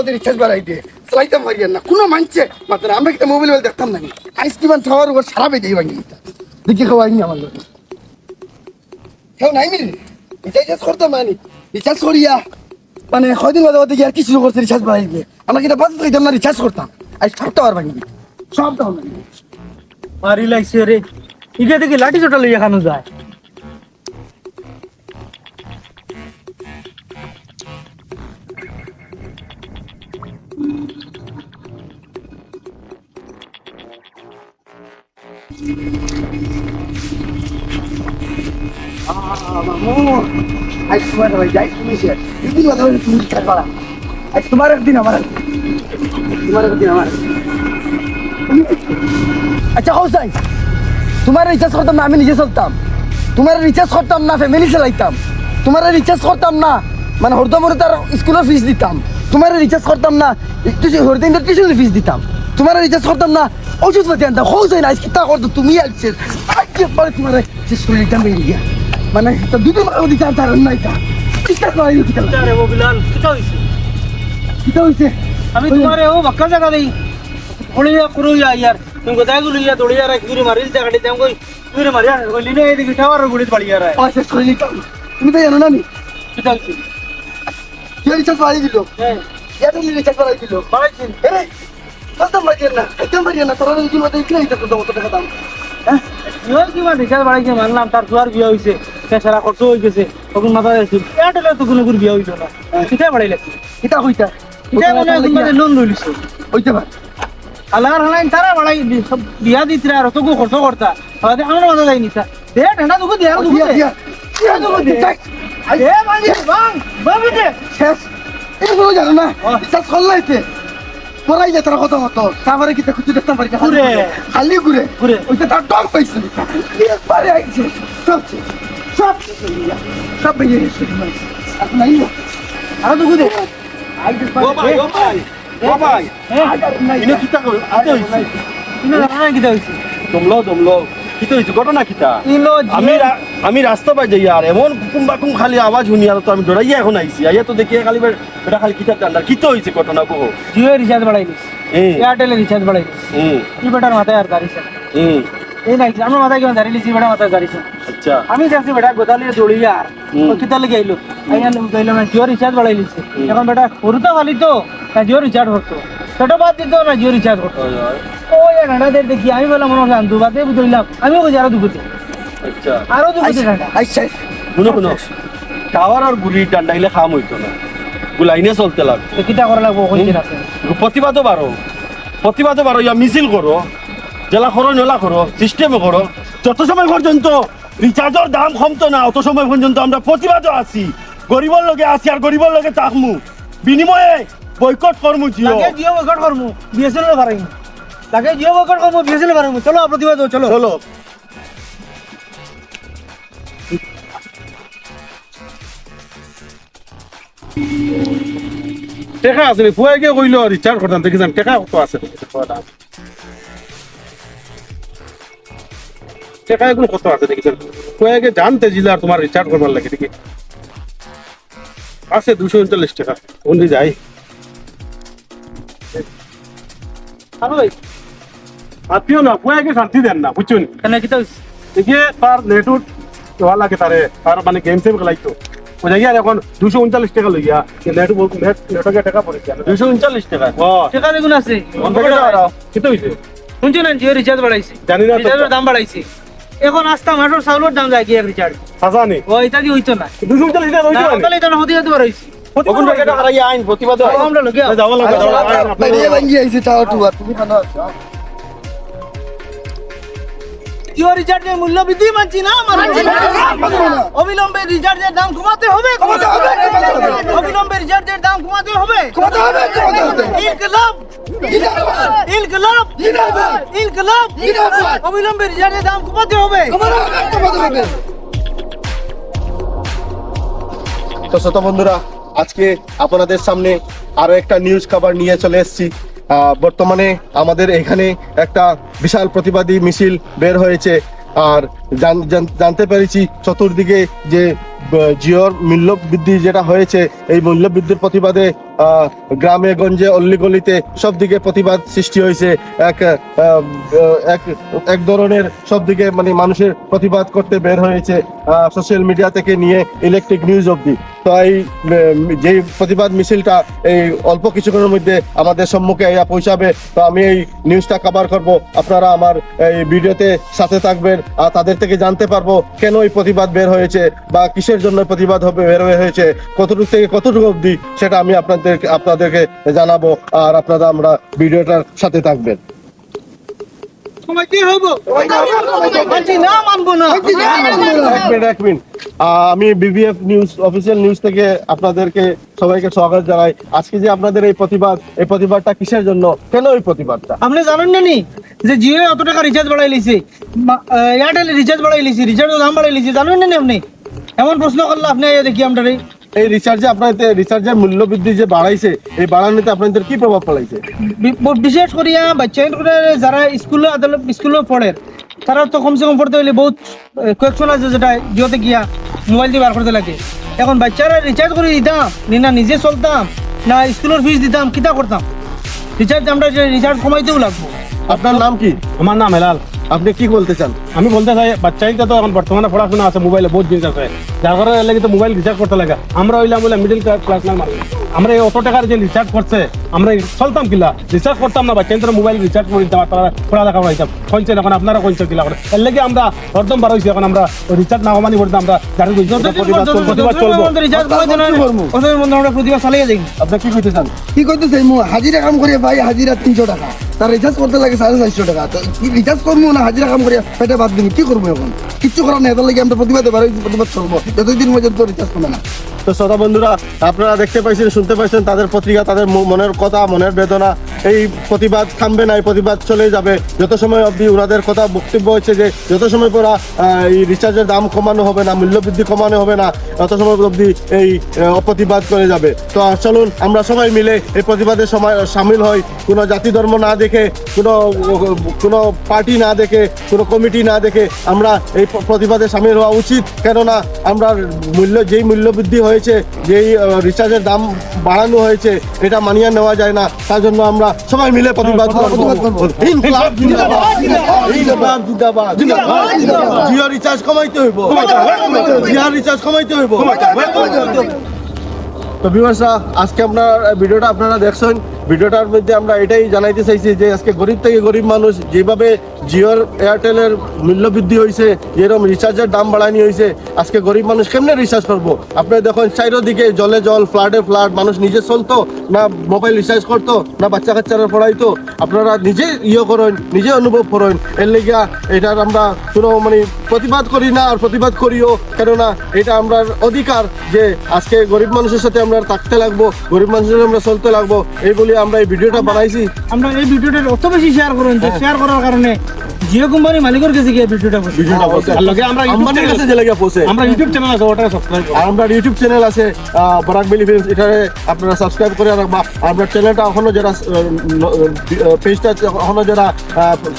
ওদের রিচার্জ বাড়াই দিয়ে চালাইতাম পারিয়ার না। কোনো মানছে? মাত্র আমরা কিন্তু মোবাইল মোবাইল দেখতাম না আইসক্রিম খাওয়ার উপর সারা বেঁধে ভাঙি। দেখি খাওয়াই নি আমার লোক। কেউ নাই নি? রিচার্জ করতাম মানে রিচার্জ করিয়া মানে কয়দিন বাদে বাদে আর কিছু করছে রিচার্জ বাড়াই দিয়ে আমরা কিন্তু বাদ দিতাম না রিচার্জ করতাম? আজ সবটা আর ভাঙি সবটা ভাঙি মারি লাগছে রে। ইটা দেখি লাঠি চোটা লইয়া খানো যায়। আজ তোমার ভাই যাই আজ আচ্ছা হোসাই তোমার রিচার্জ করতাম না, আমি নিজে চলতাম। তোমার রিচার্জ করতাম না ফ্যামিলি চালাইতাম। তোমার রিচার্জ করতাম না মানে হরদমরে তার স্কুলের ফিস দিতাম। তোমার রিচার্জ করতাম না হরদিন টিউশনের ফিস দিতাম। তোমার রিচার্জ করতাম না ওষুধ পাতি আনতাম। হোসাই না আজকে তা করতো তুমি আসছে আজকে পরে তোমার দিতাম বেরিয়ে গিয়া মানে তো দুটো দিতাম তার নাই তা চিন্তা করাই দিতাম আরে ও বিলাল কিটা হইছে। কিটা হইছে। আমি তোমারে ও বাক্কা জায়গা দেই। হলিয়া করুয়া ইয়ার। তুমি কোথায়গুলো? ইয়া দড়িয়া রাখ দূরে মারিল জায়গাটি তেম কই। দূরে মারিয়া কইলি নে এদিকে টাওয়ার গুড়িত বাড়িয়া রে ও শেষ করে দিতাম তুমি তো জানো না নি কিটা হইছে। কে রিচার্জ বাড়িয়ে দিল? হ্যাঁ এয়ারটেল রিচার্জ বাড়াই দিল। বাড়াইছেন এরে কত মারিয়ে না একদম মারিয়ে না। তোরা যদি মতো কি করতে কত টাকা দাম। হ্যাঁ? ইয়ে কি মানে রিচার্জ বাড়াইছে মানলাম তার জুয়ার বিয়া হইছে। পেশারা খরচ হয়ে গেছে। তখন মাথা দিয়েছি এয়ারটেলের তো কোনো করে বিয়া হইল না। কিটা বাড়াইলে এটা হইতা কিটা মানে তোমাদের লোন লইলিছে হইতে পারে আল্লাহর হালাইন তারা বাড়াই সব বিয়া দিতে আর তো খরচ করতা। আবার আমার মাথা যায়নি তা। দে ঠান্ডা দুগো দে আর দিয়া দে। দে। মানে বাং বাবু শেষ। এগুলো জানো না। হ্যাঁ। রিচার্জ করলাইতে পড়াই যায় তারা কত মতো। তারপরে কি খুঁজে দেখতাম পারি ঘুরে। খালি ঘুরে। ঘুরে। ওইটা তার ডর পাইছে। একবারে আইছে। সব শেষ, সব গেছে এখন নাই। আর ভাই হ্যাঁ আমি রাস্তা পাই যাই আর। এমন কুকুম বাকুম খালি আওয়াজ শুনি আর তো আমি ডরাইয়া এখন আইছি। আইয়া তো দেখি খালি বেটা খালি কিতা কান্দার কিতা হইছে ঘটনা কহ জিও রিচার্জ বাড়াইলিস এয়ারটেল রিচার্জ বাড়াইলিস ই বেটার মাথায় আর দাঁড়িয়েছে এই নাই আমার মাথায় কেমন দাঁড়িয়েছি বেটার মাথায় দাঁড়িয়েছে আচ্ছা আমি যাচ্ছি বেটা গোদালি দৌড়িয়া আর কিতা লেগে আইলো আইয়া গেলাম না জিও রিচার্জ বাড়াই লিছে এখন বেটা করতো খালি তো না জিও রিচার্জ করতো সেটা বাদ দিত না জিও রিচার্জ করতো ও এক ঘন্টাদের দেখি আমি বললাম মনে হয় আন্দু বাদে বুঝলাম আমিও বুঝি আরও দুপুতে আচ্ছা আরও দুপুতে ঘণ্টা আচ্ছা শুনো শুনো টাওয়ার আর গুলি ডান্ডাইলে খাম হইতো না গুলাইনে চলতে লাগবে কিতা করা লাগবো প্রতিবাদও বাড়ো প্রতিবাদও বাড়ো ইয়া মিছিল করো জেলা করো নলা করো সিস্টেমে করো যত সময় পর্যন্ত রিচার্জের দাম কমতো না অত সময় পর্যন্ত আমরা প্রতিবাদও আছি। গরিবর লগে আছি আর গরিবর লগে তাকমু বিনিময়ে বয়কট করমু জিও লাগে জিও বয়কট করমু বিএসএনএল পারাই লাগে জিও বয়কট করমু বিএসএনএল পারাই চলো প্রতিবাদ চলো। চলো। টেকা আছে পুৱাই গিয়ে কইলো ৰিচাৰ্জ কৰতাম দেখিছান টেকা কত আছে? টেকা এগুলো কত আছে দেখিছেন পুৱাই গিয়ে জানতে জিলার তোমার রিচার্জ করবার লাগে দেখি। আছে দুশো উনচল্লিশ টাকা কোনটি যাই? হ্যালো ভাই আপনিও না গিয়ে শান্তি দেন না বুঝছেন কেন হইছে? এগিয়ে তার নেটুর দেওয়া লাগে তারে তার মানে গেম সেম খেলাইতো ও যাই আর এখন দুশো উনচল্লিশ টাকা লইয়া নেট নেট নেটকে টাকা পড়েছে দুইশো উনচল্লিশ টাকা? টাকা? দেখুন আছে কিন্তু না জিও রিচার্জ বাড়াইছে। জানি না রিচার্জের দাম বাড়াইছে। এখন আস্তা মাসের চাউলের দাম যায় কি এক রিচার্জ হাজানি ও এটা কি হইতো না দুশো উনচল্লিশ টাকা না হয়েছে তাহলে এটা হতে যেতে প্রতিবাদও আইন। আমরা লোকে যাব লাগে জিও রিচার্জের মূল্য বৃদ্ধি মানছি না মানছি অবিলম্বে রিচার্জের দাম কমাতে হবে। কমাতে হবে, অবিলম্বে রিচার্জের দাম কমাতে হবে। কমাতে হবে ইনকলাব। ইনকলাব। ইনকলাব। অবিলম্বে রিচার্জের দাম কমাতে হবে। কমাতে হবে তো শ্রোতা বন্ধুরা আজকে আপনাদের সামনে আরও একটা নিউজ খাবার নিয়ে চলে এসেছি। বর্তমানে আমাদের এখানে একটা বিশাল প্রতিবাদী মিছিল বের হয়েছে। আর জান- জান- জানতে পেরেছি চতুর্দিকে যে জিওর মূল্য বৃদ্ধি যেটা হয়েছে, এই মূল্য বৃদ্ধির প্রতিবাদে গ্রামে, গঞ্জে, অল্লিগলিতে সব দিকে প্রতিবাদ সৃষ্টি হয়েছে। এক এক এক ধরনের সব দিকে মানে মানুষের প্রতিবাদ করতে বের হয়েছে সোশ্যাল মিডিয়া থেকে নিয়ে ইলেকট্রিক নিউজ অবধি। তো এই যে প্রতিবাদ মিছিলটা এই অল্প কিছুক্ষণের মধ্যে আমাদের সম্মুখে ইয়া পৌঁছাবে, তো আমি এই নিউজটা কভার করব। আপনারা আমার এই ভিডিওতে সাথে থাকবেন, আর তাদের থেকে জানতে পারব কেন এই প্রতিবাদ বের হয়েছে, বা কিসের জন্য প্রতিবাদ হবে বের হয়েছে। কতটুকু থেকে কতটুকু অবধি সেটা আমি আপনাদের আপনাদেরকে জানাব আর আপনারা আমরা ভিডিওটার সাথে থাকবেন। আমি বিবিএফ নিউজ অফিসিয়াল নিউজ থেকে আপনাদেরকে সবাইকে স্বাগত জানাই। আজকে যে আপনাদের এই প্রতিবাদ এই প্রতিবাদটা কিসের জন্য? কেন এই প্রতিবাদটা? আপনি জানেন না নি যে জিও অত টাকা রিচার্জ বাড়াই লিছে? এয়ারটেল রিচার্জ বাড়াই লিছে রিচার্জের দাম বাড়াই লিছে জানেন না নি আপনি? এমন প্রশ্ন করলে আপনি আইয়া দেখি আমরা। এই রিচার্জে আপনাদের রিচার্জের মূল্য বৃদ্ধি যে বাড়াইছে এই বাড়ানোতে আপনাদের কি প্রভাব ফেলাইছে? বিশেষ করিয়া বাচ্চা যারা স্কুলে আদালত স্কুলে পড়ে তারা তো কমসে কম পড়তে হলে বহুত কোয়েকশন আছে যেটা জিওতে গিয়া মোবাইল দিয়ে বার করতে লাগে। এখন বাচ্চারা রিচার্জ করে দিতাম না নিজে চলতাম না স্কুলের ফিস দিতাম কিতা করতাম? রিচার্জ আমরা যে রিচার্জ কমাইতেও লাগবো। আপনার নাম কি? আমার নাম হেলাল। আপনি কি বলতে চান? আমি বলতে চাই বাচ্চাইটা তো এখন বর্তমানে পড়াশোনা আছে মোবাইলে বহুত জিনিস আছে। যার কারণে লাগে তো মোবাইল রিচার্জ করতে লাগে। আমরা হইলাম বলে মিডিল ক্লাস না আমরা এই অত টাকার যে রিচার্জ করছে আমরা চলতাম কিলা। রিচার্জ করতাম না বাচ্চা মোবাইল রিচার্জ করে দিতাম তারা পড়ালেখা করাইতাম কইছে এখন আপনারা কইছে কিলা করে। এর লাগে আমরা হরদম বার হয়েছি এখন আমরা রিচার্জ না কমানি করতাম আমরা জানি প্রতিবাদ চলবো প্রতিবাদ চালিয়ে যাই। আপনি কি কইতে চান? কি করতেছে মু হাজিরা কাম করিয়া ভাই হাজিরা তিনশো টাকা। তার রিচার্জ করতে লাগে সাড়ে চারশো টাকা। তো কি রিচার্জ করব না হাজিরা কাম করিয়া পেটে বাদ দিবি কি করব এখন? কিচ্ছু করার নেই এটার লাগে আমরা প্রতিবাদে বারো প্রতিবাদ চলবো যতদিন পর্যন্ত রিচার্জ করবে না। তো শ্রোতা বন্ধুরা, আপনারা দেখতে পাইছেন, শুনতে পাইছেন তাদের পত্রিকা, তাদের মনের কথা, মনের বেদনা। এই প্রতিবাদ থামবে না, এই প্রতিবাদ চলে যাবে। যত সময় অবধি ওনাদের কথা বক্তব্য হচ্ছে যে, যত সময় পর এই রিচার্জের দাম কমানো হবে না মূল্য বৃদ্ধি কমানো হবে না, তত সময় অবধি এই প্রতিবাদ করে যাবে। তো চলুন, আমরা সবাই মিলে এই প্রতিবাদে সময় সামিল হই। কোনো জাতি ধর্ম না দেখে কোনো কোনো পার্টি না দেখে কোনো কমিটি না দেখে আমরা এই প্রতিবাদে সামিল হওয়া উচিত। কেননা আমরা মূল্য যেই মূল্য বৃদ্ধি হয়েছে যেই রিচার্জের দাম বাড়ানো হয়েছে এটা মানিয়ে নেওয়া যায় না। তার জন্য আমরা সবাই মিলে প্রতিবাদ জিও রিচার্জ কমাইতে হইব। জিও রিচার্জ কমাইতে হইব। তো ভিউয়ার্সরা আজকে আপনার ভিডিওটা আপনারা দেখছেন। ভিডিওটার মধ্যে আমরা এটাই জানাইতে চাইছি যে আজকে গরিব থেকে গরিব মানুষ যেভাবে জিওর এয়ারটেলের মূল্য বৃদ্ধি হয়েছে যেরকম রিচার্জের দাম বাড়ানি হয়েছে আজকে গরিব মানুষ কেমনে রিচার্জ করব? আপনি দেখুন, চারিদিকে জলে জল ফ্লাডে ফ্লাড মানুষ নিজে চলতো, না মোবাইল রিচার্জ করতো, না বাচ্চা কাচ্চারা পড়াইতো। আপনারা নিজে ইয়ে করেন, নিজে অনুভব করেন। এর লেগা এটার আমরা কোনো মানে প্রতিবাদ করি না আর প্রতিবাদ করিও, কেননা এটা আমরা অধিকার যে আজকে গরিব মানুষের সাথে আমরা থাকতে লাগবো, গরিব মানুষের আমরা চলতে লাগবো এই বলে আমরা এই ভিডিওটা বানাইছি। আমরা এই ভিডিওটা অত বেশি শেয়ার করুন যে শেয়ার করার কারণে জিও কোম্পানি মালিকের কাছে গিয়ে ভিডিওটা করছি ভিডিওটা আর লগে আমরা আম্বানির কাছে যে লেগে পৌঁছে আমরা ইউটিউব চ্যানেল আছে ওটা সাবস্ক্রাইব আর আমরা ইউটিউব চ্যানেল আছে বরাক বেলি ফিল্মস এটারে আপনারা সাবস্ক্রাইব করে রাখবা আমরা চ্যানেলটা এখনও যারা পেজটা এখনও যারা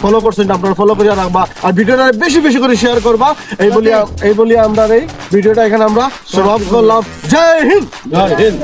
ফলো করছেন আপনারা ফলো করে রাখবা আর ভিডিওটা বেশি বেশি করে শেয়ার করবা। এই বলি এই বলি আমরা এই ভিডিওটা এখানে আমরা সমাপ্ত করলাম। জয় হিন্দ! জয় হিন্দ।